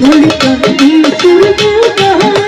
ভুলিত সুর দেওয়া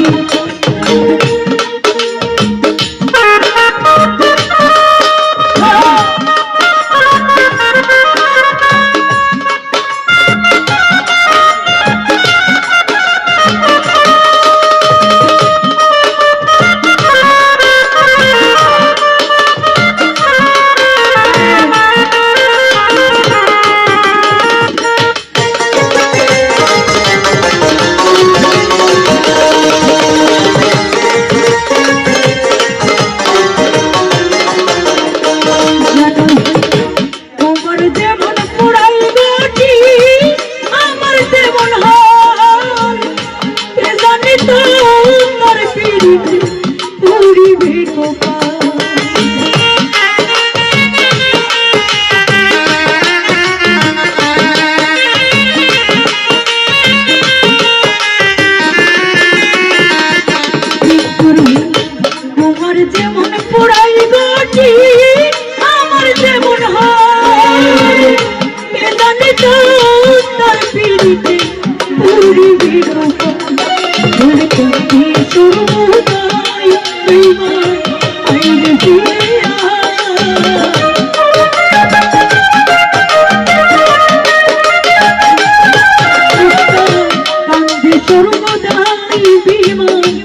খোদাই বিমান।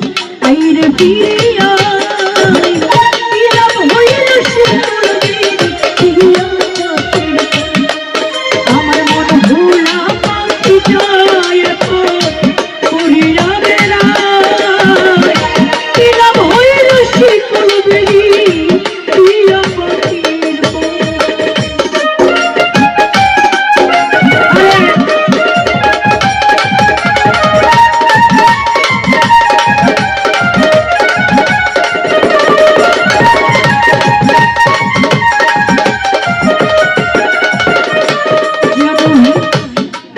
আইরে ফিরে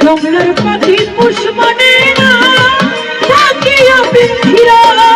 জঙ্গলের পাখি পুষ মানে না থাকিয়া পিছিরাই